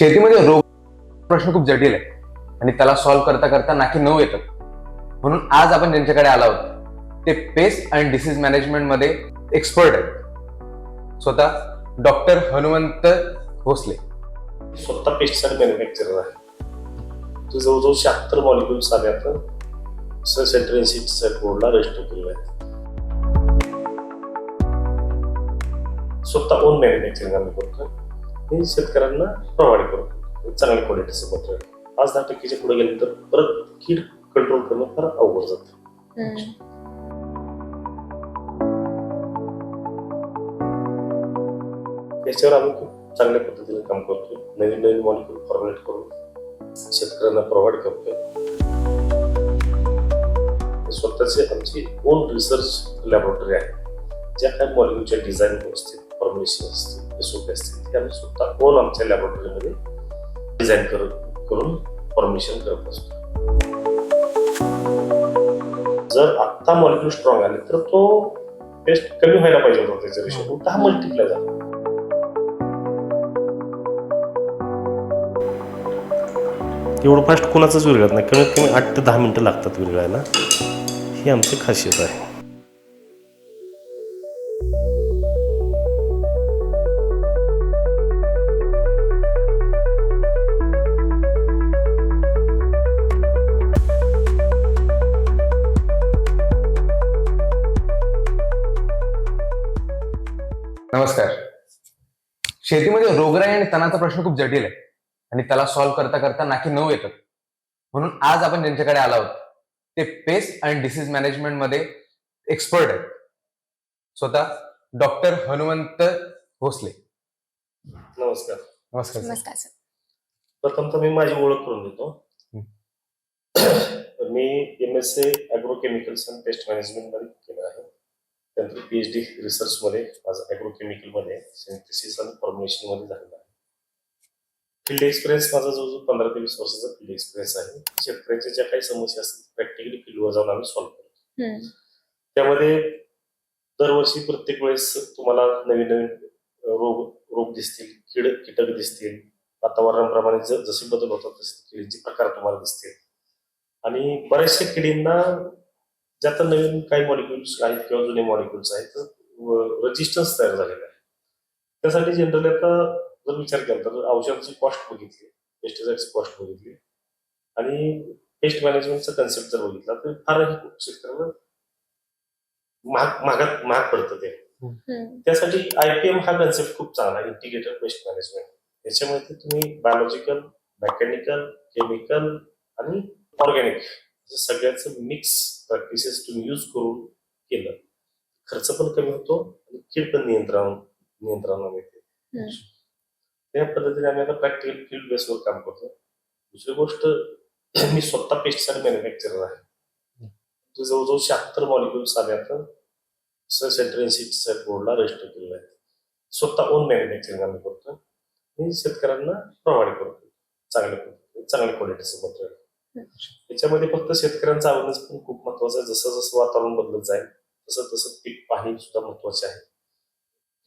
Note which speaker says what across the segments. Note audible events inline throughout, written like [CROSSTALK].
Speaker 1: शेतीमध्ये रोग प्रश्न खूप जटिल आहे. आणि त्याला सॉल्व्ह करता करता नाकी नऊ येतात म्हणून आज आपण ज्यांच्याकडे आलो आहोत ते पेस्ट आणि डिसीज मॅनेजमेंटमध्ये एक्सपर्ट आहेत. स्वतः डॉक्टर हनुमंत भोसले.
Speaker 2: स्वतः पेस्टिसाइड मॅन्युफॅक्चरर आहे. जवळजवळ शहात्तर मॉलिक्युल्स आले आता सेंट्रल सर बोर्डला रजिस्टर केलेलं आहे स्वतः ओन मॅन्युफॅक्चरिंग आम्ही करतो मी शेतकऱ्यांना प्रोव्हाइड करतो चांगल्या क्वालिटीचं मटेरियल पाच दहा टक्केच्या पुढे गेल्यानंतर परत कीड कंट्रोल करणं फार अवघड जातं. याच्यावर आम्ही खूप चांगल्या पद्धतीने काम करतोय. नवीन नवीन मॉलिक्युल फॉर्म्युलेट करून शेतकऱ्यांना प्रोव्हाइड करतोय. स्वतःचे आमची ओन रिसर्च लॅबोरेटरी आहे. ज्या काय मॉलिक्युलच्या डिझाईन व्यवस्थित फॉर्म्युलेशन असतील एसओपी असतील ते आम्ही स्वतः ओन आमच्या लॅबोरेटरीमध्ये? डिझाईन करून करून फॉर्म्युलेशन करत असतो. जर आत्ता मॉलिक्युल स्ट्रॉंग आले तर तो टेस्ट कमी व्हायला पाहिजे होता त्याचा रेशो दहा मल्टिप्लाय झाला. एवढं फास्ट कोणाचंच विरघळत नाही. कमीत कमी आठ ते दहा मिनिटं लागतात विरघळायला. ही आमची खासियत आहे.
Speaker 1: नमस्कार. शेतीमध्ये रोगराई आणि तणाचा प्रश्न खूप जटिल आहे. आणि त्याला सॉल्व्ह करता करता नाकी नऊ येतात. म्हणून आज आपण ज्यांच्याकडे आलो आहोत ते पेस्ट आणि डिसीज मॅनेजमेंटमध्ये एक्सपर्ट आहेत. स्वतः डॉक्टर हनुमंत भोसले.
Speaker 2: नमस्कार.
Speaker 1: नमस्कार सर.
Speaker 3: नमस्कार सर
Speaker 2: प्रथम तर मी माझी ओळख करून देतो. मी M S C agrochemicals and pest मॅनेजमेंटमध्ये केलं आहे. त्यानंतर पीएचडी रिसर्च मध्ये माझं अॅग्रोकेमिकलमध्ये सिंथेसिस आणि फॉर्म्युलेशनमध्ये झालेलं आहे. फील्ड एक्सपिरियन्स माझा जवळजवळ पंधरा ते वीस वर्षाचा फील्ड एक्सपिरियन्स आहे. शेतकऱ्यांच्या ज्या काही समस्या असतात प्रॅक्टिकली फील्डवर जाऊन आम्ही सॉल्व्ह करतो. त्यामध्ये दरवर्षी प्रत्येक वेळेस तुम्हाला नवीन नवीन रोग रोग दिसतील कीड कीटक दिसतील. वातावरणाप्रमाणे ज- जसे बदल होतात तसे किडींचे प्रकार तुम्हाला दिसतील. आणि बऱ्याचशा किडींना ज्या आता नवीन काही मॉलिक्युल्स आहेत किंवा जुने मॉलिक्युल्स आहेत रजिस्टन्स तयार झालेलं आहे. त्यासाठी जनरली आता जर विचार केला तर औषधाची कॉस्ट बघितली पेस्टिसाइडची कॉस्ट बघितली आणि पेस्ट मॅनेजमेंटचा कन्सेप्ट जर बघितला तर फारही शेतकऱ्यांना महाग महागात महाग पडतं ते. त्यासाठी आयपीएम हा कन्सेप्ट खूप चांगला इंटिग्रेटेड पेस्ट मॅनेजमेंट याच्यामध्ये तुम्ही बायोलॉजिकल मेकॅनिकल केमिकल आणि ऑर्गॅनिक सगळ्याचं मिक्स प्रॅक्टिसेस तुम्ही यूज करून केलं. खर्च पण कमी होतो आणि कीड पण नियंत्रण नियंत्रणात येते.
Speaker 3: हम्म.
Speaker 2: त्या पद्धतीने आम्ही आता प्रॅक्टिकल फील्ड बेसवर काम करतो. दुसरी गोष्ट [CLEARS THROAT] मी स्वतः पेस्टिसाइड मॅन्युफॅक्चरर आहे. जवळजवळ शहात्तर मॉलिक्युल्स आले आता सेंट्रल इन्स्टिट्यूट बोर्डला रजिस्टर केलेलं आहे. स्वतः ओन मॅन्युफॅक्चरिंग आम्ही करतो आणि शेतकऱ्यांना प्रोव्हाइड करतो चांगल्या चांगल्या क्वालिटीचं मटेरियल याच्यामध्ये फक्त शेतकऱ्यांचा अवेअरनेस पण खूप महत्वाचं आहे. जसं जसं वातावरण बदलत जाईल तसं तसं पीक पाहणी सुद्धा महत्त्वाचे आहे.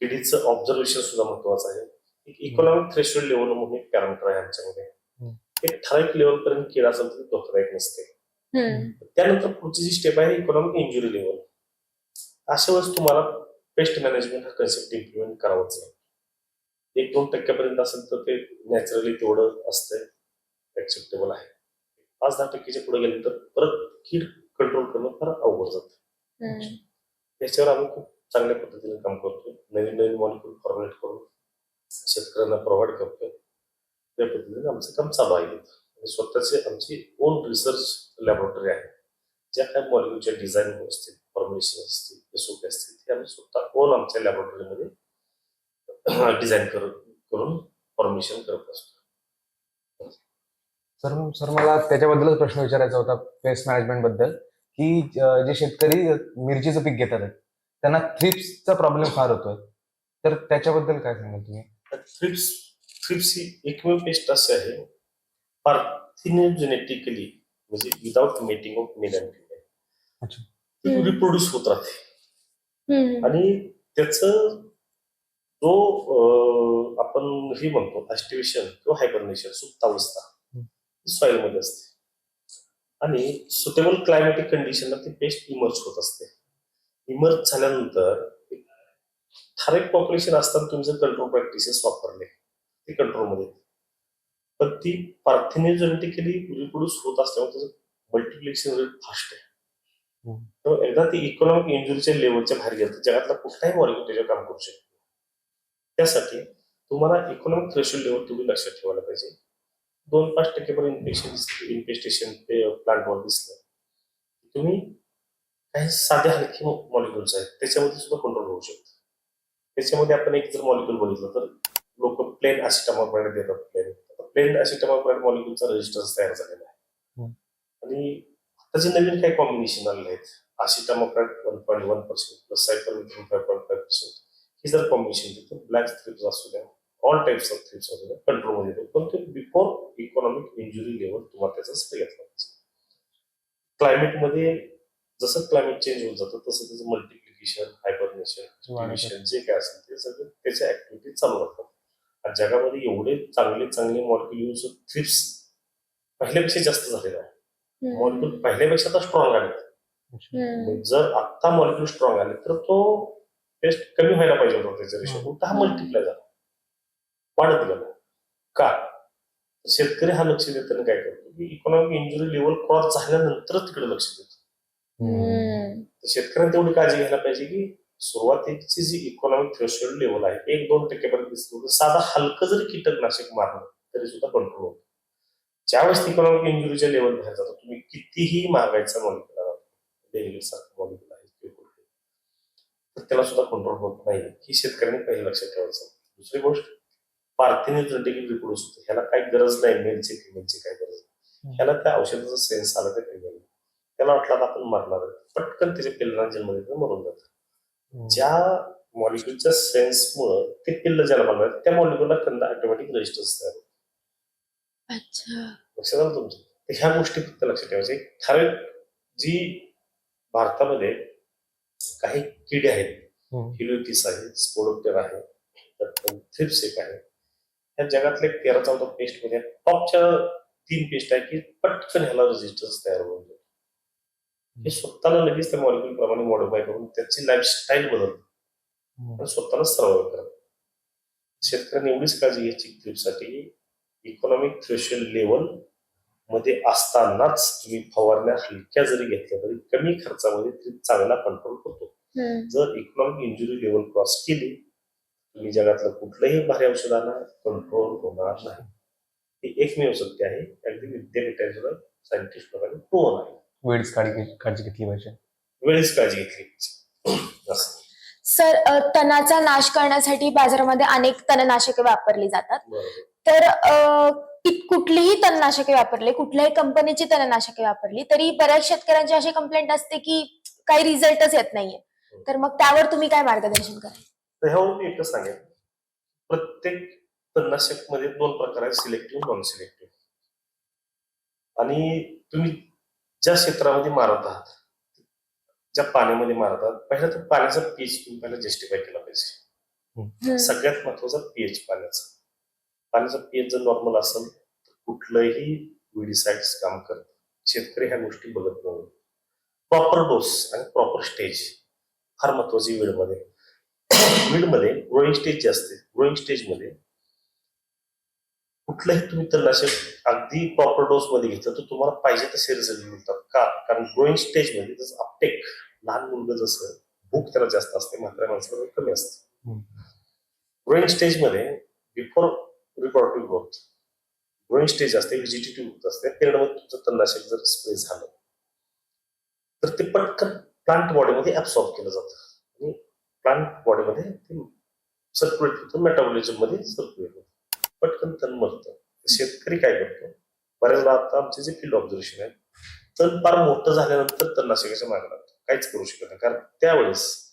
Speaker 2: किडीचं ऑब्झर्वेशन सुद्धा महत्वाचं आहे. एक इकॉनॉमिक थ्रेशोल्ड लेवल म्हणून एक पॅरामीटर आहे आमच्यामध्ये. एक ठराविक लेवल पर्यंत किड असेल तर धोकादायक नसते. त्यानंतर पुढची जी स्टेप आहे इकॉनॉमिक इंजुरी लेवल अशा वेळेस तुम्हाला पेस्ट मॅनेजमेंट हा कन्सेप्ट इम्प्लिमेंट करावाच आहे. एक दोन टक्क्यापर्यंत असेल तर ते नॅचरली तेवढं असतंय. ऍक्सेप्टेबल आहे. पाच दहा टक्क्याच्या पुढे गेल्यानंतर परत कीड कंट्रोल करणं फार अवघड जातं.
Speaker 3: हम्म.
Speaker 2: याच्यावर आम्ही खूप चांगल्या पद्धतीने काम करतोय. नवीन नवीन मॉलिक्युल फॉर्म्युलेट करून शेतकऱ्यांना प्रोव्हाइड करतोय. त्या पद्धतीने आमचं काम चालू आहे स्वतःचे आमची ओन रिसर्च लॅबोरेटरी आहे. ज्या काही मॉलिक्युलच्या डिझाईन असतील फॉर्म्युलेशन असतील एसओपी असतील ते आम्ही स्वतः ओन आमच्या लॅबोरेटरीमध्ये डिझाईन [CLEARS THROAT] करून फॉर्म्युलेशन करत असतो.
Speaker 1: सर सर मला त्याच्याबद्दलच प्रश्न विचारायचा होता पेस्ट मॅनेजमेंटबद्दल की जे शेतकरी मिरचीचं पीक घेतात त्यांना थ्रिप्सचा प्रॉब्लेम फार होतोय. तर त्याच्याबद्दल काय सांगाल तुम्ही?
Speaker 2: थ्रिप्स थ्रिप्स ही एकमेव पेस्ट अशी आहे पार्थिनोजेनेटिकली म्हणजे without mating of male and female. Reproduce होत राहते. आणि त्याचं जो आपण हे म्हणतो ऍस्टिवेशन किंवा हायबरनेशन सुप्तावस्था
Speaker 1: हम्म.
Speaker 2: सॉइलमध्ये असते आणि सुटेबल क्लायमॅटिक कंडिशनला ती पेस्ट इमर्ज होत असते इमर्ज झाल्यानंतर ठराविक पॉप्युलेशन असताना तुम्ही जर कंट्रोल प्रॅक्टिसेस वापरले ते कंट्रोलमध्ये. पण ती पार्थिनिजोनेटिकली रिप्रोड्यूस होत असल्यामुळे त्याचं मल्टिप्लिकेशन रेट फास्ट आहे. त्यामुळे एकदा ती इकॉनॉमिक इंजुरीच्या लेवलच्या बाहेर गेलं तर जगातला कुठलाही मॉलिक्युल त्याच्यावर काम करू शकतो त्यासाठी तुम्हाला इकॉनॉमिक थ्रेशोल्ड लेवल तुम्ही लक्षात ठेवायला पाहिजे दोन पाच टक्केपर्यंत इन्फेक्शन इन्फेस्टेशन प्लांटवर दिसलं. तुम्ही काही साधे हलके मॉलिक्युल्स आहेत त्याच्यामध्ये सुद्धा कंट्रोल होऊ शकतो. त्याच्यामध्ये आपण एक जर मॉलिक्युल बघितलं तर लोक प्लेन असिटामॉल ब्रँड देतात प्लेन प्लेन असिटामॉल ब्रँड मॉलिक्युलचा रेजिस्टन्स तयार झालेला आहे.
Speaker 1: हम्म.
Speaker 2: आणि आताचे नवीन काही कॉम्बिनेशन आलेले आहेत असिटामॉल brand one point one percent plus सायपर five point five percent ही जर कॉम्बिनेशन देतो ब्लॅक थ्रिप्स असू द्या ऑल टाइप्स ऑफ थ्रिप्स असू द्या कंट्रोलमध्ये पण ते बिफोर इकॉनॉमिक इंजुरी लेवल तुम्हाला त्याचा स्प्रे घेतला पाहिजे क्लायमेटमध्ये जसं क्लायमेट चेंज होत जातं तसं त्याचं मल्टिप्लिकेशन हायबरनेशन जे काय असेल ते सगळं त्याच्या ऍक्टिव्हिटी चालू राहतात. आणि जगामध्ये एवढे चांगले चांगले मॉलिक्युल थ्रिप्स पहिल्यापेक्षा जास्त झालेले आहे मॉलिक्युल पहिल्यापेक्षा तर स्ट्रॉंग आले. जर आत्ता मॉलिक्युल स्ट्रॉंग आले तर तो टेस्ट कमी व्हायला पाहिजे होता त्याचा रेशो हा मल्टिप्लाय झाला. वाढत गेला. का? शेतकरी हा लक्ष देताना काय करतो? की इकॉनॉमिक इंजुरी लेवल क्रॉस झाल्यानंतर तिकडे लक्ष देतो. शेतकऱ्यांनी तेवढी काळजी घ्यायला पाहिजे की सुरुवातीची जी इकॉनॉमिक थ्रेशोल्ड लेवल आहे एक दोन टक्केपर्यंत दिसतो साधा हलकं जरी कीटकनाशक मारलं तरी सुद्धा कंट्रोल होतो. ज्यावेळेस इकॉनॉमिक इंजुरीच्या लेवल बाहेर जातो तुम्ही कितीही महागायचा मॉलिक्युल डेंग्यू सारखं मॉलिक्युल आहे तर त्याला सुद्धा कंट्रोल होत नाही. ही शेतकऱ्यांनी पहिले लक्षात ठेवायचं. दुसरी गोष्ट पार्थिनिक रिप्रोड्यूस होते ह्याला काही गरज नाही मेलची फिमेलची काही गरज नाही. ह्याला त्या औषधाचा सेन्स आला तर काही नाही. त्याला वाटलं आपण मरणार. पटकन त्याच्या पिल्लांना जन्म देतं मरून जातं. ज्या मॉलिक्युलच्या सेन्समुळं ते पिल्ल जन्माला येतात, त्या मॉलिक्युलला कंदा ऑटोमॅटिक रजिस्टर्स तयार होतात.
Speaker 3: अच्छा.
Speaker 2: लक्षात आलं तुमचं? तर ह्या गोष्टी फक्त लक्षात ठेवायच्या. एक ठराविक जी भारतामध्ये काही किडे आहेत. हिलोटिस आहे स्पोडोप्टर आहे थ्रिप्स एक आहे ह्या जगातल्या एक तेरा चौदा पेस्टमध्ये टॉपच्या तीन पेस्ट आहे की पटकन ह्याला रजिस्टर्स तयार होऊन जातात हे स्वतःला लगेच त्या मॉलिक्युल प्रमाणे मॉडिफाय करून त्याची लाईफस्टाईल बदलतात आणि स्वतःला सर्वाइव्ह करतात शेतकऱ्यांनी एवढीच काळजी घ्यायची ट्रिपसाठी इकॉनॉमिक थ्रेशोल्ड लेवलमध्ये असतानाच तुम्ही फवारण्या हलक्या जरी घेतल्या तरी कमी खर्चामध्ये चांगला कंट्रोल होतो
Speaker 3: हम्म.
Speaker 2: जर इकॉनॉमिक इंजुरी लेवल क्रॉस केली तुम्ही जगातलं कुठलंही भारी औषधांना कंट्रोल होणार नाही. हे एकमेव सत्य आहे. अगदी विद्यापीठाच्या सायंटिस्ट लोकांनी प्रूव्ह आहे.
Speaker 1: वेळीच काळजी काळजी घेतली पाहिजे.
Speaker 2: वेळीच काळजी घेतली पाहिजे.
Speaker 3: सर अ, तणाचा नाश करण्यासाठी बाजारामध्ये अनेक तणनाशके वापरली जातात. तर कुठलीही तणनाशके वापरले कुठल्याही कंपनीची तणनाशके वापरली तरी बऱ्याच शेतकऱ्यांची अशी कंप्लेंट असते की काही रिझल्टच येत नाहीये. तर मग त्यावर तुम्ही काय मार्गदर्शन कराल?
Speaker 2: तर ह्यावर मी एकच सांगेन. प्रत्येक तणनाशकमध्ये दोन प्रकार आहेत सिलेक्टिव्ह नॉन सिलेक्टिव्ह आणि तुम्ही ज्या क्षेत्रामध्ये मारत आहात ज्या पाण्यामध्ये मारत आहात पहिला तर पाण्याचा पीएच तुम्ही पहिला जस्टिफाय केला पाहिजे. सगळ्यात महत्त्वाचा पीएच पाण्याचा. पाण्याचा पीएच जर नॉर्मल असेल तर कुठलंही विडिसाइड्स काम करत शेतकरी ह्या गोष्टी बघत नाही प्रॉपर डोस आणि प्रॉपर स्टेज फार महत्वाची वेळमध्ये मध्ये ग्रोईंग स्टेज जे असते ग्रोईंग स्टेजमध्ये कुठलंही तुम्ही तणनाशक अगदी प्रॉपर डोस मध्ये घेतलं तर तुम्हाला पाहिजे तसे रिझल्ट मिळतात. का? कारण ग्रोईंग स्टेजमध्ये जसं अपटेक लहान मुलगा जसं भूक त्याला जास्त असते म्हाताऱ्या माणसाला कमी असते. ग्रोईंग स्टेजमध्ये before reproductive growth growing stage असते व्हिजिटेटिव्ह ग्रोथ असते. पिरियडमध्ये तुमचं तणनाशक जर स्प्रे झालं तर ते पटकन प्लांट बॉडीमध्ये ऍब्सॉर्ब केलं जातं. प्लांट बॉडीमध्ये ते सर्क्युलेट होतं मेटाबॉलिझममध्ये सर्क्युलेट होतं. पटकन तण मरतं. शेतकरी काय करतो? बऱ्याचदा आता आमचे जे फील्ड ऑब्झर्वेशन आहे तण फार मोठं झाल्यानंतर तणनाशकाच्या मागे लागतो. काहीच करू शकत नाही. कारण त्यावेळेस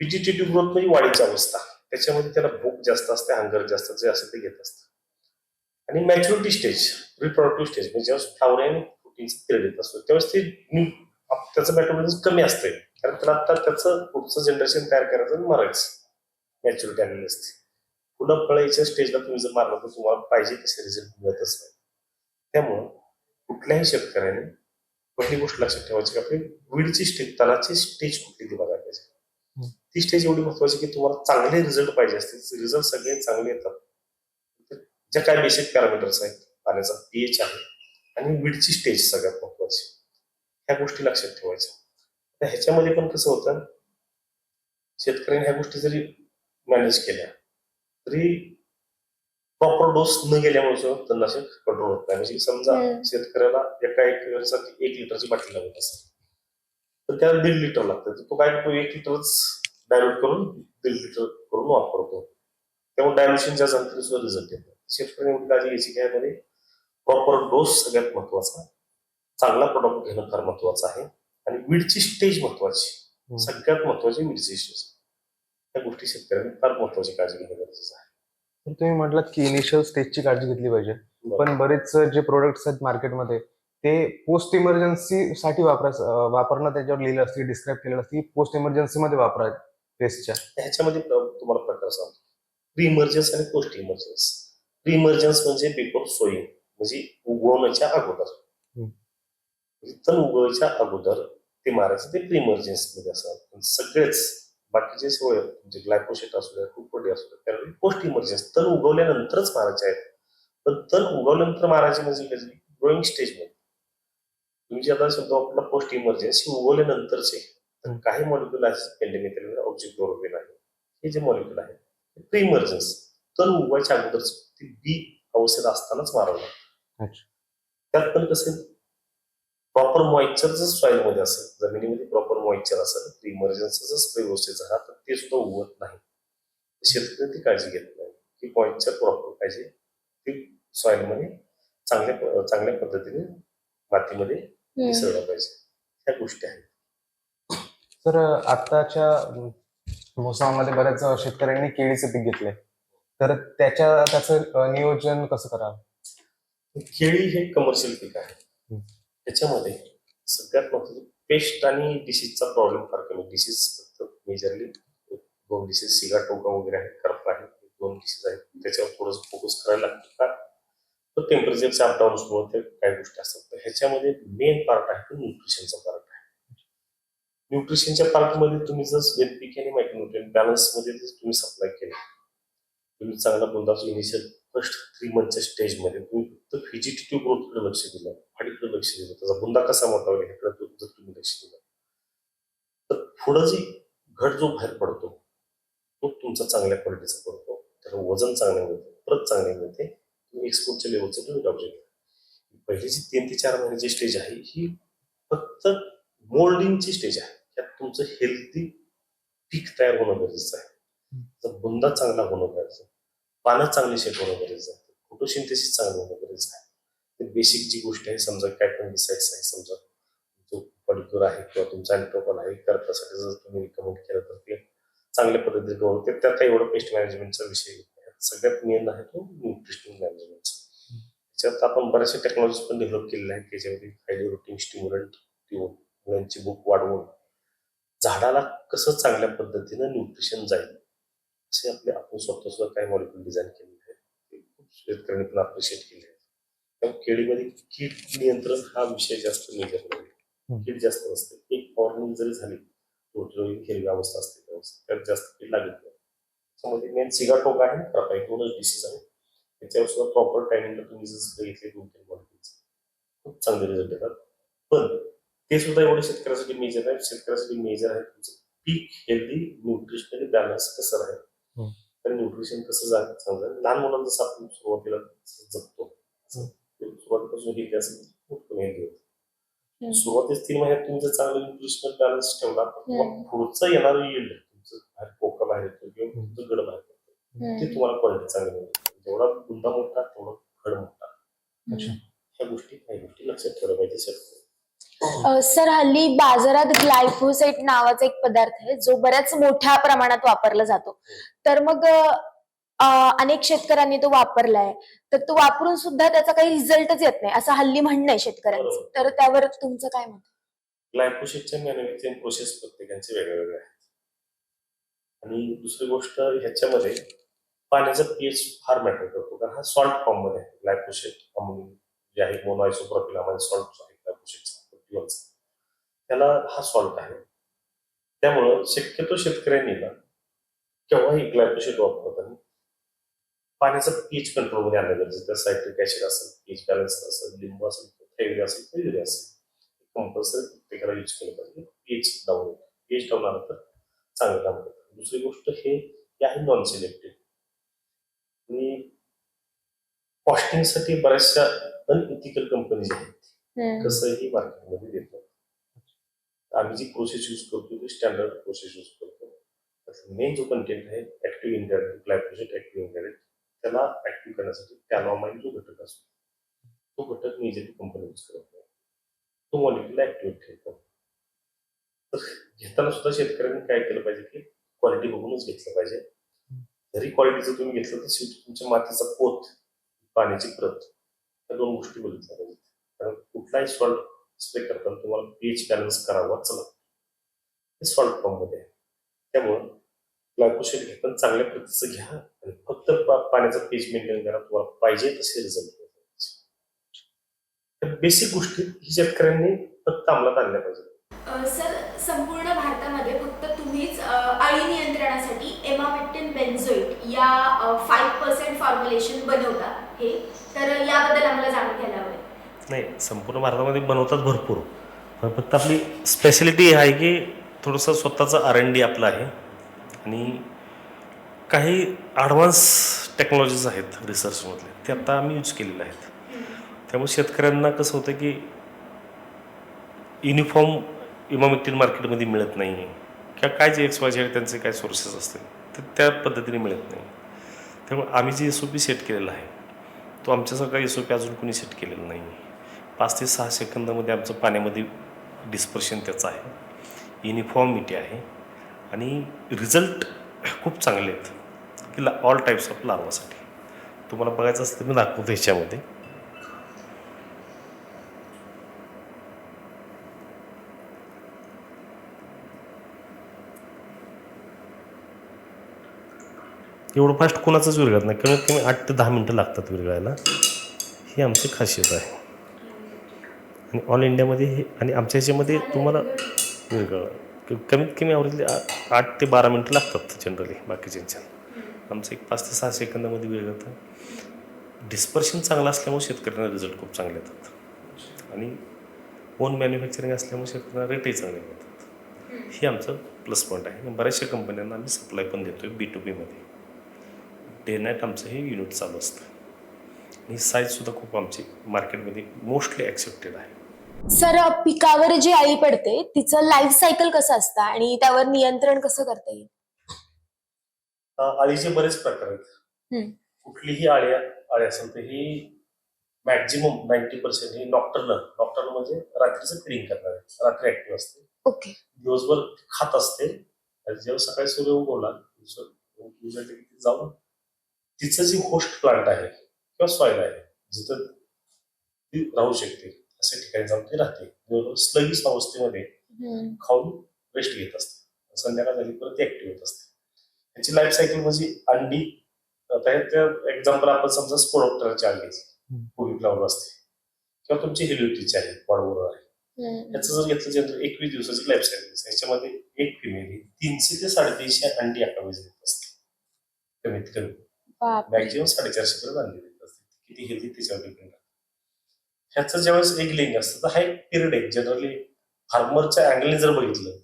Speaker 2: व्हिजिटेटिव्ह ग्रोथ म्हणजे वाढीची अवस्था. त्याच्यामध्ये त्याला भूक जास्त असते हंगर जास्त जे असं ते घेत असतं. आणि मॅच्युरिटी स्टेज रिप्रोडक्टिव्ह स्टेज म्हणजे जेव्हा फ्लावर आणि प्रोटीनचा पिरियड येत असतो त्यावेळेस ते आप- त्याचं मेटाबॉलिझम कमी असते कारण त्याला आता त्याचं पुढचं जनरेशन तयार करायचं आणि मारायचं. मॅच्युरिटी आलेली असते फुलं फळं याच्या स्टेजला तुम्ही जर मारलं तर तुम्हाला पाहिजे तसे रिझल्ट मिळतच नाही. त्यामुळं कुठल्याही शेतकऱ्याने पहिली गोष्ट लक्षात ठेवायची की आपली विडची स्टेज तणाची स्टेज कुठली ती बघायला पाहिजे. ती स्टेज एवढी महत्वाची की तुम्हाला चांगले रिझल्ट पाहिजे असतील. रिझल्ट सगळे चांगले येतात. तर ज्या काही बेसिक पॅरामीटर्स आहेत पाण्याचा पीएच आहे आणि विडची स्टेज सगळ्यात महत्वाची. ह्या गोष्टी लक्षात ठेवायच्या. तर ह्याच्यामध्ये पण कसं होतं शेतकऱ्यांनी ह्या गोष्टी जरी मॅनेज केल्या तरी प्रॉपर डोस न गेल्यामुळे तणनाशक कंट्रोल होत नाही. म्हणजे समजा. शेतकऱ्याला एका एकरसाठी एक लिटरची बाटली लागत असेल तर त्याला दीड लिटर लागतं. तर तो काय करतो एक लिटरच डायल्यूट करून दीड लिटर करून वापरतो. त्यामुळे डायल्युशन ज्या झालं तरी सुद्धा रिझल्ट येतो. शेतकऱ्यांनी काळजी घ्यायची की यामध्ये प्रॉपर डोस सगळ्यात महत्त्वाचा चांगला प्रोडक्ट घेणं फार महत्वाचं आहे. आणि वीडची स्टेज महत्वाची. सगळ्यात महत्वाची वीडची स्टेज. त्या गोष्टी शेतकऱ्यांनी फार महत्वाची काळजी घेणं गरजेचं आहे.
Speaker 1: तर तुम्ही म्हटलात की इनिशियल स्टेजची काळजी घेतली पाहिजे. पण बरेच जे प्रोडक्ट्स आहेत मार्केटमध्ये ते पोस्ट इमर्जन्सी साठी वापरायचं अं, वापरणं त्याच्यावर लिहिलं असते डिस्क्राईब केलेलं असते पोस्ट इमर्जन्सी मध्ये वापरा पेस्टच्या
Speaker 2: ह्याच्यामध्ये तुम्हाला प्रकार सांगतो. प्री इमर्जन्स आणि पोस्ट इमर्जन्स प्री इमर्जन्स म्हणजे बिफोर सोईंग म्हणजे उगवण्याच्या अगोदर. तण उगवायच्या अगोदर ते मारायचं ते प्री मध्ये असं पण सगळेच बाकीचे सगळे म्हणजे ग्लायकोशेट असू द्या कुपडी असू द्या त्यावेळी पोस्ट इमर्जन्स तण उगवल्यानंतरच मारायचे आहेत. पण तण उगवल्यानंतर मारायचे म्हणजे ग्रोईंग स्टेजमध्ये तुम्ही जे आता शब्द वापरला पोस्ट इमर्जन्सी उगवल्यानंतरचे तर. काही मॉलिक्युल आहेत पेंडेमिकल ऑब्जेक्ट आहे हे जे मॉलिक्युल आहे प्री इमर्जन्स तण उगवायच्या अगोदरच ती बी अवस्थेत असतानाच मारावं लागतं. त्यात पण कसं प्रॉपर मॉइश्चर जर सॉइलमध्ये असेल जमिनीमध्ये प्रॉपर मॉइश्चर असेल प्री इमर्जन्सी जर स्प्रे व्यवस्थित झाला तर ते सुद्धा उगवत नाही. शेतकरी ती काळजी घेत नाही. की मॉइश्चर प्रॉपर पाहिजे. ती सॉइलमध्ये चांगल्या चांगल्या पद्धतीने मातीमध्ये. मिसळलं पाहिजे. ह्या गोष्टी आहेत.
Speaker 1: तर अं, मोसमामध्ये बऱ्याच शेतकऱ्यांनी केळीचे पीक घेतले. तर त्याच्या त्याचं नियोजन कसं करावं?
Speaker 2: केळी हे कमर्शियल पीक आहे. त्याच्यामध्ये सगळ्यात महत्वाचं पेस्ट आणि डिसीजचा प्रॉब्लेम फार कमी. डिसीज फक्त मेजरली दोन डिसीज सिगा टोका वगैरे आहेत करप आहे दोन डिसीज आहेत. त्याच्यावर थोडंसं फोकस करायला लागतं का? तर टेम्परेचरच्या अपडाऊन्समुळे ते काही गोष्टी असतात. तर ह्याच्यामध्ये मेन पार्ट आहे तो न्यूट्रिशनचा पार्ट आहे. न्यूट्रिशनच्या पार्टमध्ये तुम्ही जर एनपीके आणि मायक्रोन्युट्रिएंट बॅलन्समध्ये जर तुम्ही सप्लाय केलं तुम्ही चांगला कोणता इनिशियल फर्स्ट थ्री मंथच्या स्टेजमध्ये तुम्ही फक्त व्हिजिटेटिव्ह ग्रोथकडे लक्ष दिलं वाढीकडे लक्ष दिलं त्याचा बुंदा कसा मोठा होईल ह्याकडे जर तुम्ही लक्ष दिलं. तर पुढं जी घट जो बाहेर पडतो तो तुमचा चांगल्या क्वालिटीचा पडतो त्याला वजन चांगलं मिळतं परत चांगले मिळते तुम्ही एक्सपोर्टच्या लेवलचं तुम्ही ऑब्जेक्ट पहिली जी तीन ते चार महिन्याची स्टेज आहे ही फक्त मोल्डिंगची स्टेज आहे. त्यात तुमचं हेल्दी पीक तयार होणं गरजेचं आहे. तर बुंदा चांगला होणं गरजेचं पानं चांगली शेत होणं गरजेचं आहे. फोटोसिंथेसिस चांगलं होणं गरजेचं आहे. ते बेसिक जी गोष्ट आहे समजा कॅटनबिसाइड्स आहे समजा जो पॉलिक्युर आहे किंवा तुमचा अँट्रोपॉल आहे करतासाठी जर तुम्ही रिकमेंड केलं तर ते चांगल्या पद्धतीने ग्रो ते त्यात काही एवढं पेस्ट मॅनेजमेंटचा विषय सगळ्यात मेन आहे तो न्यूट्रिशन मॅनेजमेंटचा त्याच्यात आपण बऱ्याचशा टेक्नॉलॉजी पण डेव्हलप केलेल्या आहेत. त्याच्यामध्ये हायली रुटीन स्टिम्युलंट देऊन मुलांची बुक वाढवून झाडाला कसं चांगल्या पद्धतीनं न्यूट्रिशन जाईल असे आपले आपण स्वतः सुद्धा काही मॉलिक्युल डिझाईन केलेले खूप शेतकऱ्यांनी पण अप्रिशिएट केले आहेत. त्यामुळे केळीमध्ये कीड नियंत्रण हा विषय जास्त मेजर नाही. कीड जास्त नसते. एक फॉर्मिंग जरी झाली टोटल हिरवी अवस्था असते. त्यात जास्त कीड लागत नाही. त्यामध्ये मेन सिगाटोक आहे दोनच डिसीज आहे. त्याच्यावर सुद्धा प्रॉपर टायमिंगला तुम्ही जर स्प्रे घेतले दोन तीन मॉलिक्युल्स खूप चांगले रिझल्ट येतात. पण ते सुद्धा एवढे शेतकऱ्यासाठी मेजर आहे शेतकऱ्यासाठी मेजर आहे तुमचं पीक हेल्दी न्यूट्रिशनली बॅलन्स कसं राहील. तर न्यूट्रिशन कसं जा चांगलं. लहान मुलांना जसं आपण सुरुवातीला जगतो तसं ते सुरुवातीपासून असेल तर खूप कमी होतं
Speaker 3: हम्म.
Speaker 2: सुरुवातीच तीन महिन्यात तुम्ही जर चांगलं न्यूट्रिशनल बॅलन्स ठेवला तर. पुढचं येणारं येईल. तुमचं बाहेर पोका बाहेर येतो किंवा तुमचं गड बाहेर येतो. ते. तुम्हाला क्वालिटी चांगली मिळते जेवढा गुंडा मोठा तेवढा खड मोठा.
Speaker 1: अच्छा.
Speaker 2: ह्या गोष्टी काही गोष्टी लक्षात ठेवल्या पाहिजे शेतकरी
Speaker 3: सर हल्ली बाजारात ग्लायफोसेट नावाचा एक पदार्थ आहे जो बऱ्याच मोठ्या प्रमाणात वापरला जातो. तर मग अ, अनेक शेतकऱ्यांनी तो वापरलाय. तर तो वापरून सुद्धा त्याचा काही रिझल्टच येत नाही असं हल्ली म्हणणं आहे शेतकऱ्यांचं.
Speaker 2: बरोबर.
Speaker 3: तर त्यावर तुमचं काय मत?
Speaker 2: ग्लायकोशिटच्या मॅन्युफॅक्चरिंग प्रोसेस प्रत्येकाचे वेगवेगळे आहेत. आणि दुसरी गोष्ट ह्याच्यामध्ये पाण्याचा पीएच फार मॅटर करतो कारण हा सॉल्ट फॉर्ममध्ये आहे. ग्लायकोशेट अमोनियम जे आहे मोनोआयसोप्रोपिलामध्ये सॉल्ट आहे ग्लायकोशेटचा त्याला हा सॉल्ट आहे. त्यामुळं शक्यतो शेतकऱ्यांनी ना केव्हाही ग्लायकोशेट वापरताना पाण्याचं पीएच कंट्रोलमध्ये आणलं गरजेचं सायट्रिक ऍसिड असेल पीच बॅलन्स असेल लिंबू असेल थैरी असेल तर असेल कंपल्सरी प्रत्येकाला यूज केलं पाहिजे. पीच डाऊन होतं. डाऊन आलं तर चांगलं काम करतं दुसरी गोष्ट हे आहे नॉन सिलेक्टिव्ह आणि कॉस्टिंगसाठी बऱ्याचशा अनइथिकल कंपनीज आहेत. कसंही मार्केटमध्ये देतो आम्ही जी प्रोसेस यूज करतो ती स्टँडर्ड प्रोसेस यूज करतो. मेन जो कंटेंट आहे ऍक्टिव्ह इन्ग्रेडियंट ग्लायकोजेट ऍक्टिव्ह इन्ग्रेडियंट त्याला ऍक्टिव्ह करण्यासाठी कॅनॉमाइन जो घटक असतो तो घटक मेजरली कंपनी यूज करत नाही. तो मॉलिक्युल ऍक्टिव्हेट ठेवतो. तर घेताना सुद्धा शेतकऱ्यांनी काय केलं पाहिजे की क्वालिटी बघूनच घेतलं पाहिजे. जरी क्वालिटीचं तुम्ही घेतलं तर शेवटी तुमच्या मातीचा पोत पाण्याची प्रत या दोन गोष्टी बघितल्या पाहिजेत कुठलाही सॉल्ट स्प्रे करताना तुम्हाला पीएच बॅलन्स करावाच चला हे सॉल्ट फॉर्ममध्ये आहे. त्यामुळं ग्लायकोशेट घेताना चांगल्या पद्धतीचं घ्या आणि फक्त पाण्याचा पाण्याचं मेंटेन करा. तुम्हाला पाहिजे तसे रिझल्ट बेसिक गोष्टी ही शेतकऱ्यांनी फक्त अंमलात आणल्या पाहिजे
Speaker 4: सर संपूर्ण भारतामध्ये फक्त तुम्हीच अळी नियंत्रणासाठी एमामेक्टिन बेन्झोइट या फाईव्ह पर्सेंट फॉर्म्युलेशन बनवता हे. तर याबद्दल आम्हाला जाणून घ्यायला
Speaker 2: नाही संपूर्ण भारतामध्ये बनवतात भरपूर. पण फक्त आपली स्पेशलिटी आहे की थोडंसं स्वतःचं आर एन डी आपलं आहे. आणि काही ॲडव्हान्स टेक्नॉलॉजीज आहेत रिसर्चमधले ते आत्ता आम्ही यूज केलेले आहेत. त्यामुळे शेतकऱ्यांना कसं होतं की युनिफॉर्म इमामिक्टिन मार्केटमध्ये मिळत नाही. आहे किंवा काय जे एक्स वाय झेड त्यांचे काय सोर्सेस असतील ते त्या पद्धतीने मिळत नाही. त्यामुळे आम्ही जे एस ओ पी सेट केलेला आहे तो आमच्यासारखा एस ओ पी अजून कोणी सेट केलेला नाही. आहे पाच ते सहा सेकंदामध्ये आमचं पाण्यामध्ये डिस्पर्शन त्याचं आहे. युनिफॉर्मिटी आहे. आणि रिझल्ट खूप चांगले आहेत. की ला ऑल टाईप्स ऑफ लार्वासाठी तुम्हाला बघायचं असतं तर मी दाखवतो ह्याच्यामध्ये. एवढं फास्ट कोणाचंच विरघळत नाही. कमीत कमी आठ ते दहा मिनटं लागतात विरघळायला. ही आमची खासियत आहे. आणि ऑल इंडियामध्ये हे आणि आमच्या ह्याच्यामध्ये तुम्हाला वेगळं. कमीत कमी आवडीतले आठ ते बारा मिनटं लागतात जनरली बाकीच्यांच्या. आमचं एक पाच ते सहा सेकंदामध्ये विरघळतं डिस्पर्शन चांगलं असल्यामुळे शेतकऱ्यांना रिझल्ट खूप चांगले येतात. आणि ओन मॅन्युफॅक्चरिंग असल्यामुळे शेतकऱ्यांना रेटही चांगले मिळतात. हे आमचं प्लस पॉईंट आहे. आणि बऱ्याचशा कंपन्यांना आम्ही सप्लाय पण देतो आहे बी टू बीमध्ये डे नाईट आमचं हे युनिट चालू असतं. आणि साईजसुद्धा खूप आमची मार्केटमध्ये मोस्टली ॲक्सेप्टेड आहे.
Speaker 3: सर पिकावर जी अळी पडते तिचं लाईफ सायकल कसं असतं आणि त्यावर नियंत्रण कसं करता येईल?
Speaker 2: अळीचे बरेच प्रकार आहेत.
Speaker 3: हम्म.
Speaker 2: कुठलीही अळी अळी असेल तर ही मॅक्झिमम नाईन्टी पर्सेंट ही नॉक्टर्नल नॉक्टर्नल म्हणजे रात्रीचं फिडिंग करणार आहे रात्री ऍक्टिव्ह असते.
Speaker 3: ओके
Speaker 2: दिवसभर खात असते. आणि जेव्हा सकाळी सूर्य उगवला ती जाऊन तिचं जी होस्ट प्लांट आहे किंवा सॉईल आहे जिथं ती राहू शकते. अशा ठिकाणी जाऊन ती राहते. स्लगिस अवस्थेमध्ये खाऊन रेस्ट घेत असते. संध्याकाळ झाली परत ती ऍक्टिव्ह होत असते. याची लाईफ सायकल म्हणजे अंडी ह्याच्या एक्झाम्पल आपण समजा स्पोडोप्टरची अंडी पूर्वी फ्लावर असते. किंवा तुमची हिलिओटीची आहे वाढवून आहे. याचं जर घेतलं जनरल एकवीस दिवसाची लाईफ सायकल असते. याच्यामध्ये एक फिमेल ही तीनशे ते साडेतीनशे अंडी एका वेळेस देत असते. कमीत कमी. मॅक्झिमम साडेचारशे पर्यंत अंडी देत असते. किती हेल्दी त्याच्यावर डिपेंड ह्याचं ज्यावेळेस एक लिंग असतं तर हा एक पिरियड आहे. जनरली फार्मरच्या अँगलने जर बघितलं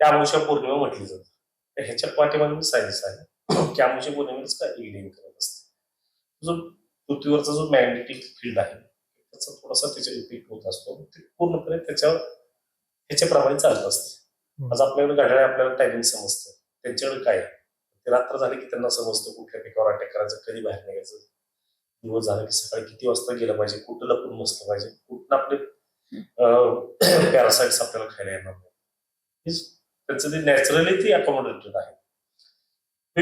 Speaker 2: त्या अमावस्या पौर्णिमा म्हटली जाते. तर ह्याच्या पाठीमागे सायन्स आहे की अमावस्या पौर्णिमेच का एक लिंग करत असते. जो पृथ्वीवरचा जो मॅग्नेटिक फील्ड आहे त्याचा थोडासा त्याच्या इफेक्ट होत असतो. ते पूर्णपणे त्याच्यावर ह्याच्याप्रमाणे चालत असते. आज आपल्याकडे घड्याळ आपल्याला टायमिंग समजतं. त्यांच्याकडे काय? ते रात्र झाली की त्यांना समजतं कुठल्या पिकावर अटॅक करायचं कधी बाहेर निघायचं. दिवस झाला की सकाळी किती वाजता गेलं पाहिजे? कुठं लपून बसलं पाहिजे? कुठं आपले पॅरासाइट्स [COUGHS] आपल्याला खायला येणार नाही त्यांचं ते नॅचरली ती अकोमोडेटेड आहे.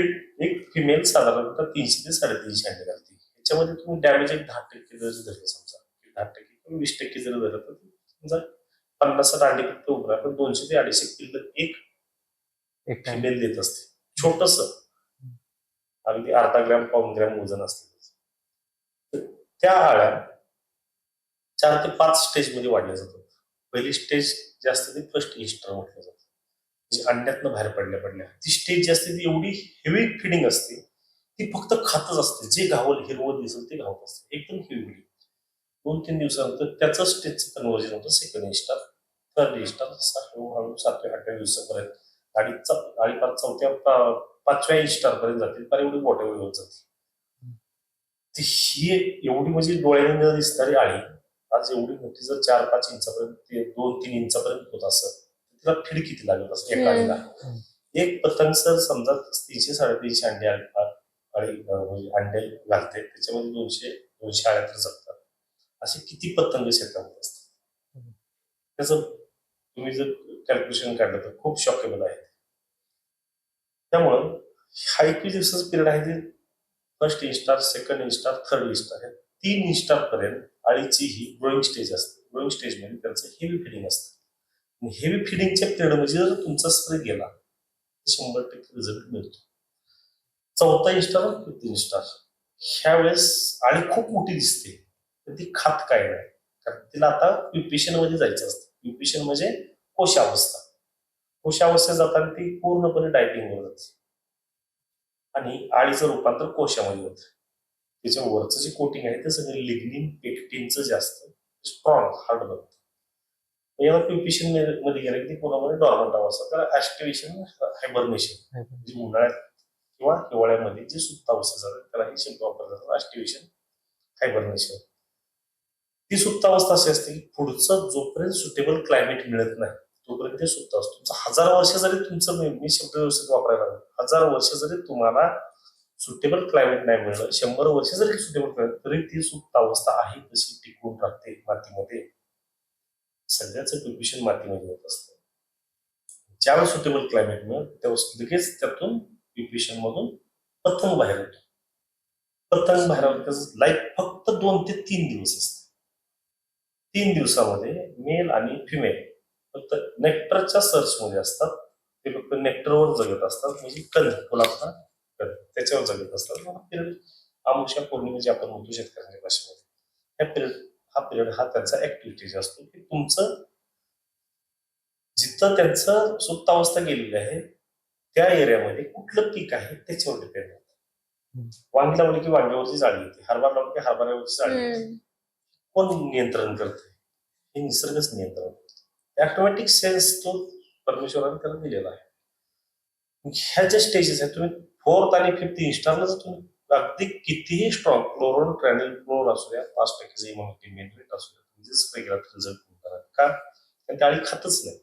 Speaker 2: एक- एक फिमेल साधारणतः तीनशे ते साडेतीनशे अंडे घालते. याच्यामध्ये तुम्ही डॅमेज एक दहा टक्के जर धरलं समजा की दहा टक्के किंवा वीस टक्के जर धरलं तर समजा पन्नास साठ अंडे फक्त उभं पण दोनशे ते अडीचशे किलो एक फिमेल देत असते. छोटस. अगदी अर्धा ग्रॅम पाऊन ग्रॅम वजन असतं. त्या आळ्या चार ते पाच स्टेजमध्ये वाढल्या जातात. पहिली स्टेज जी असते ती फर्स्ट इस्टर म्हटलं जातं. म्हणजे अंड्यातनं बाहेर पडल्या पडल्या. ती स्टेज जी असते ती एवढी हेवी फिडिंग असते ती फक्त खातच असते. जे घावल हिरवं दिसेल ते घावत असते. एकदम हेवी फिडिंग दोन तीन दिवसानंतर त्याचं स्टेजचं कन्वर्जन होतं. सेकंड इस्टार थर्ड इस्टार हळूहळू सातव्या आठव्या दिवसापर्यंत. आणि गाडी पाच चौथ्या पा- पाचव्या इस्टारपर्यंत जाते जातील. फार एवढी मोठ्या होत जाते. ती ही एवढी म्हणजे डोळ्याने न दिसणारी आळी आज एवढी मोठी जर चार पाच इंचापर्यंत ते दोन तीन इंचापर्यंत होत असत तिला फिड किती लागत असत एका. आळीला. एक पतंग सर समजा तीनशे साडेतीनशे अंडे आळी अं, म्हणजे अंडे घालते त्याच्यामध्ये दोनशे दोनशे आळ्या तर जगतात असे किती पतंग शेतामध्ये असतात? त्याचं तुम्ही जर कॅल्क्युलेशन काढलं तर खूप शॉकेबल आहे त्यामुळं हा एकवीस दिवसाचा पिरियड आहे ते first instar second instar third instar या तीन इन्स्टार पर्यंत अळीची ही ग्रोईंग स्टेज असते. ग्रोईंग स्टेज म्हणजे त्यांचं हेवी फिडिंग असतं. हेवी फिडिंगच्या पिरियड म्हणजे जर तुमचा स्प्रे गेला तर शंभर टक्के रिझल्ट मिळतो. चौथा इन्स्टार फिफ्थ इन्स्टार ह्या वेळेस आळी खूप मोठी दिसते. पण ती खात काय नाही. कारण तिला आता प्युपेशनमध्ये जायचं असतं. प्युपेशन म्हणजे कोशावस्था. कोशावस्थेत जाताना ती पूर्णपणे डायटिंगवर जाते. आणि आळीचं रूपांतर कोशामध्ये होतं. त्याच्या वरचं जे कोटिंग आहे ते सगळं लिग्निन पेक्टिनचं जे असतं स्ट्रॉंग हार्ड बनतं याला प्युपिशनमध्ये गेलं की ते पूर्णपणे डॉर्मंट अवस्था. त्याला ऍक्टिव्हेशन हायबर्नेशन म्हणजे उन्हाळ्यात किंवा हिवाळ्यामध्ये जे सुप्त अवस्था त्याला हे शब्द वापरला जातो ऍक्टिव्हेशन हायबर्नेशन ती सुप्त अवस्था अशी असते की पुढचं जोपर्यंत सुटेबल क्लायमेट मिळत नाही तोपर्यंत ते सुप्त असतो. तुमचं हजार वर्ष जरी तुमचं मी मी शब्द व्यवस्थित वापरायला हजार वर्ष जरी तुम्हाला सुटेबल क्लायमेट नाही मिळलं शंभर वर्ष जरी सुटेबल क्लायमेट तरी ती सुप्त अवस्था आहे तशी टिकून राहते मातीमध्ये. सगळ्याचं प्रिपरेशन मातीमध्ये होत असतं. ज्यावेळेस सुटेबल क्लायमेट मिळेल त्यावेळेस लगेच त्यातून प्रिपरेशन मधून पतंग बाहेर येतो. पतंग बाहेर त्याचं लाईफ फक्त दोन ते तीन दिवस असते. तीन दिवसामध्ये मेल आणि फिमेल फक्त नेक्टरच्या सर्च मध्ये असतात. ते फक्त नेक्टरवर जगत असतात. म्हणजे कल फुलाचा कल त्याच्यावर जगत असतात. मग पिरियड पौर्णिमेची आपण म्हणतो शेतकऱ्यांच्या भाषेमध्ये ह्या पिरियड हा पिरियड हा त्यांचा ऍक्टिव्हिटी असतो की तुमचं जिथं त्यांचं सुप्तावस्था गेलेली आहे त्या एरियामध्ये कुठलं पीक आहे त्याच्यावर डिपेंड होतं. वांगी लावली की वांग्यावरची जाळी येते. हरभरा लावली की हरभऱ्यावरची जाळी येते. कोण नियंत्रण करते हे निसर्गच नियंत्रण करतो ऑटोमॅटिक सेन्स तो परमेश्वराने त्याला दिलेला आहे. ह्या ज्या स्टेजेस आहेत. तुम्ही फोर्थ आणि फिफ्थ इन्स्टारला जर तुम्ही अगदी कितीही स्ट्रॉंग क्लोरोन ट्रॅनिल क्लोर असू द्या पाच टक्के मेनरेट असू द्या स्प्रे केला रिझल्ट करा का? कारण ती आळी खातच नाही.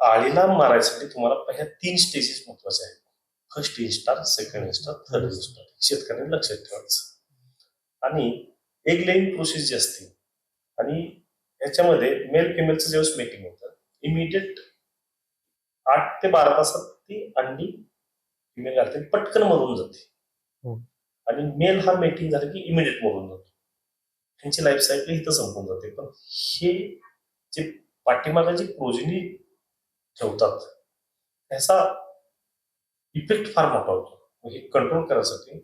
Speaker 2: आळीला मारायसाठी तुम्हाला ह्या तीन स्टेजेस महत्त्वाचे आहेत. First instar second instar third instar शेतकऱ्यांनी लक्षात ठेवायचं. आणि एक लेईंग प्रोसेस जी असते आणि याच्यामध्ये मेल फिमेलचं जेव्हा मेटिंग होतं इमिडिएट आठ ते बारा तासात ती अंडी फिमेल घालते पटकन मरून जाते.
Speaker 1: हम्म.
Speaker 2: आणि मेल हा मेटिंग झालं की इमिडिएट मरून जातो. त्यांची लाईफ सायकल इथं संपून जाते. पण हे जे पाठीमागा जी प्रोजिनी ठेवतात त्याचा इफेक्ट फार मोठा होतो. हे कंट्रोल करायसाठी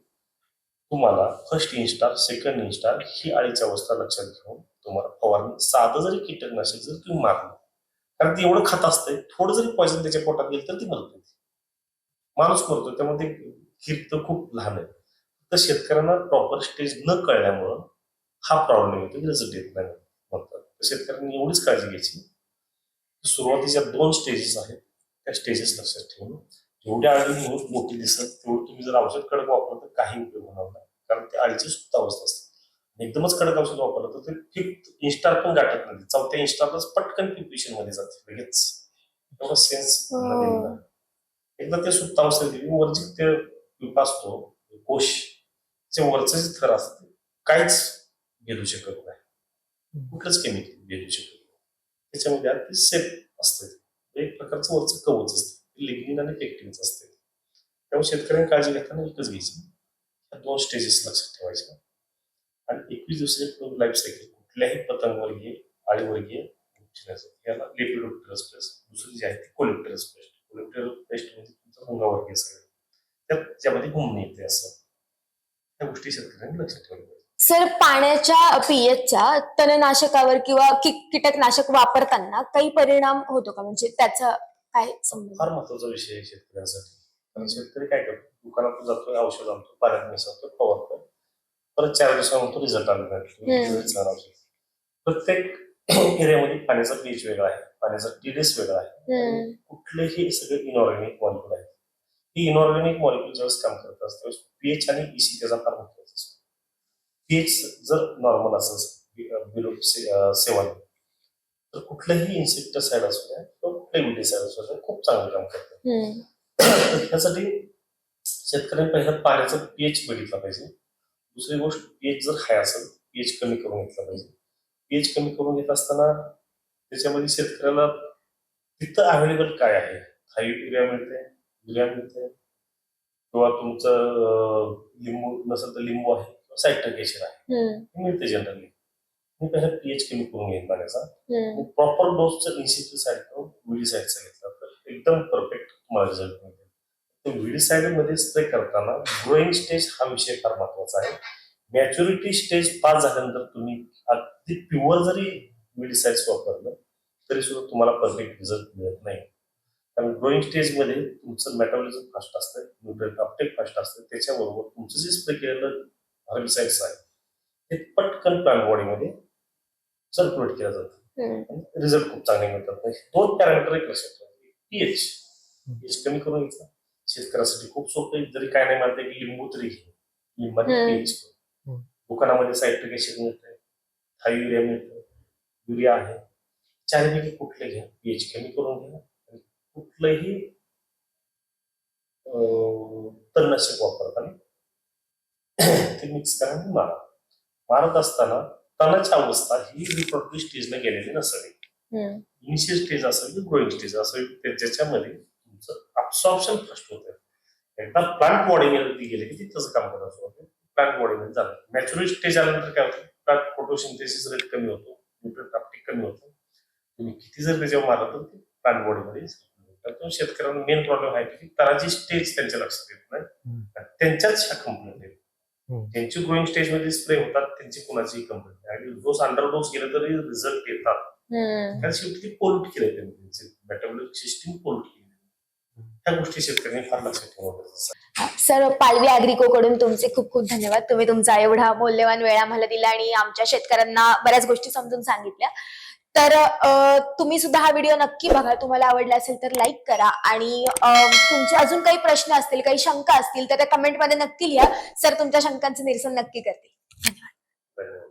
Speaker 2: तुम्हाला फर्स्ट इन्स्टार सेकंड इन्स्टार ही आळीची अवस्था लक्षात घेऊन फवारणी साधं जरी कीटकनाशक जर तुम्ही मारलं कारण ती एवढं खात असतंय थोडं जरी पॉइझन त्याच्या पोटात गेलं तर ती मरते माणूस मरतो त्यामुळे ते खूप लहान आहे. तर शेतकऱ्यांना प्रॉपर स्टेज न कळल्यामुळं हा प्रॉब्लेम येतो रिझल्ट येत नाही म्हणतात. तर शेतकऱ्यांनी एवढीच काळजी घ्यायची. सुरुवातीच्या दोन स्टेजेस आहेत. त्या स्टेजेस लक्षात ठेवून जेवढ्या आळी मोठी दिसत तेवढं तुम्ही जर औषध कडक वापरलं तर काही उपयोग होणार नाही. कारण ते आळीची सुप्त अवस्था असते. एकदमच कडक औषध वापरलं तर ते फिफ्थ इन्स्टार पण गाठत नाही चौथ्या इन्स्टारलाच पटकन प्रिपरेशनमध्ये जाते. लगेच. एवढा सेन्स
Speaker 3: हो.
Speaker 2: एकदा ते सुप्त अवस्था गेली वरची ते पिप असतो. कोश. जे वरचं जे थर असतं. ते काहीच भेदू शकत नाही. कुठलंच केमिकल भेदू शकत नाही. त्याच्यामध्ये अगदी सेफ असते. एक प्रकारचं वरचं कवच असते. लिग्निन आणि पेक्टिनच असते. त्यामुळे शेतकऱ्यांनी काळजी घेताना एकच घ्यायची. दोन स्टेजेस लक्षात ठेवायच्या. आणि एकवीस दिवसाची लाईफ सायकल कुठल्याही पतंगवर्गीय आळीवर्गीय याला लेपिडोप्टेरस प्लस दुसरी जी आहे ती कोलिप्टेरस पेस्ट कोलिप्टेरस पेस्ट म्हणजे अंगावर सगळे. त्यात त्यामध्ये घुमणे येते असं. त्या गोष्टी शेतकऱ्यांनी लक्षात ठेवल्या पाहिजे.
Speaker 3: सर पाण्याच्या पीएचच्या तणनाशकावर किंवा कीटकनाशक वापरताना काही परिणाम होतो का? म्हणजे त्याचा काय संबंध?
Speaker 2: फार महत्त्वाचा विषय आहे शेतकऱ्यांसाठी. कारण शेतकरी काय करतो? दुकानात जातोय औषध आणतो पाण्यात मिसळतो फवारतो परत चार दिवसानंतर रिझल्ट आला
Speaker 3: हम्म.
Speaker 2: नाही प्रत्येक एरियामध्ये पाण्याचा पीएच वेगळा आहे. पाण्याचा टीडीएस वेगळा आहे. कुठलेही सगळे इनऑर्गॅनिक मॉलिक्युल आहेत. ही इनऑर्गॅनिक मॉलिक्युल ज्यावेळेस काम करत त्यावेळेस पीएच आणि ईसी त्याचा फार महत्त्वाचा असतो. पीएच जर नॉर्मल असेल बिलो सेवन तर कुठलंही इन्सेक्टिसाइड असू द्या किंवा कुठलंही विडीसाइड असू द्या खूप चांगलं काम करतं.
Speaker 3: हम्म.
Speaker 2: तर ह्यासाठी शेतकऱ्यांनी पहिला पाण्याचा पीएच बघितला पाहिजे. दुसरी गोष्ट पीएच जर हाय असेल पीएच कमी करून घेतला पाहिजे. पीएच कमी करून घेत असताना त्याच्यामध्ये शेतकऱ्याला तिथं अवेलेबल काय आहे? हाय युरिया मिळते युरिया मिळते. किंवा तुमचं लिंबू नसेल तर लिंबू आहे किंवा ऍसिड आहे. हे मिळते जनरली मी पहिला पीएच कमी करून घेईन पाण्याचा. प्रॉपर डोसचं इन्सेक्टिसाइड किंवा विडीसाइडचा घेतला तर एकदम परफेक्ट तुम्हाला रिझल्ट विडीसाइड मध्ये स्प्रे करताना ग्रोईंग स्टेज हा विषय फार महत्त्वाचा आहे. मॅच्युरिटी स्टेज पास झाल्यानंतर तुम्ही अगदी प्युअर जरी विडीसाइड्स वापरलं तरी सुद्धा तुम्हाला परफेक्ट रिझल्ट मिळत नाही. कारण ग्रोईंग स्टेजमध्ये तुमचं मेटाबॉलिझम फास्ट असतं न्यूट्रिएंट अपटेक फास्ट असतं त्याच्याबरोबर तुमचं जे स्प्रे केलेलं हर्बिसाइड्स आहे ते पटकन प्लांट बॉडीमध्ये सर्क्युलेट केलं जातं. रिझल्ट खूप चांगले मिळतात. दोन पॅरामीटर एक लक्षात पीएच पीएच कमी करून घ्यायचा. शेतकऱ्यासाठी खूप सोपं आहे. जरी काय नाही म्हणते की लिंबू तरी घे. दुकानामध्ये सायट्रिक ऍसिड मिळते थाय युरिया मिळतं युरिया आहे. चारपैकी कुठले घ्या? पीएच कमी करून घ्या. आणि कुठलंही अं, तणनाशक वापरताना [CLEARS THROAT] ते मिक्स करा आणि मारा. मारत असताना तणाची अवस्था ही रिप्रोडक्टिव्ह स्टेजला गेलेली नसावी.
Speaker 3: हम्म.
Speaker 2: इनिशियल स्टेज असेल की ग्रोईंग स्टेज त्या- ज्याच्यामध्ये तुमचं अब्सॉर्प्शन फास्ट होतं एकदा प्लांट बॉडीमध्ये गेले की ती तसं काम करत असतं. प्लांट बॉडीमध्ये जातं नॅचरल स्टेज आल्यानंतर काय होतं? प्लांट फोटोसिंथेसिस रेट कमी होतो. न्यूट्रन अपटेक कमी होतो. तुम्ही किती जर त्याच्यावर मारलं तर ते प्लांट बॉडीमध्ये त्यातून शेतकऱ्यांना मेन प्रॉब्लेम आहे की तराची स्टेज त्यांच्या लक्षात येत नाही. त्यांच्याच ह्या कंपन्या आहेत.
Speaker 1: हम्म.
Speaker 2: त्यांची ग्रोईंग स्टेजमध्ये स्प्रे होतात त्यांची कुणाचीही कंपनी आणि डोस अंडर डोस गेले तरी रिझल्ट येतात. कारण शेवटी ते पोल्यूट केलंय त्यांनी. त्यांचे मेटाबॉलिक सिस्टीम पोल्यूट केली ह्या गोष्टी शेतकऱ्यांनी फार लक्षात.
Speaker 3: सर पालवी अॅग्रिको कडून तुमचे खूप खूप धन्यवाद. तुम्ही तुमचा एवढा मौल्यवान वेळ आम्हाला दिला आणि आमच्या शेतकऱ्यांना बऱ्याच गोष्टी समजून सांगितल्या. तर अं, तुम्ही सुद्धा हा व्हिडिओ नक्की बघा. तुम्हाला आवडला असेल तर लाईक करा आणि अं, तुमचे अजून काही प्रश्न असतील काही शंका असतील तर त्या कमेंटमध्ये नक्की लिहा. सर तुमच्या शंकांचं निरसन नक्की करतील.
Speaker 2: धन्यवाद.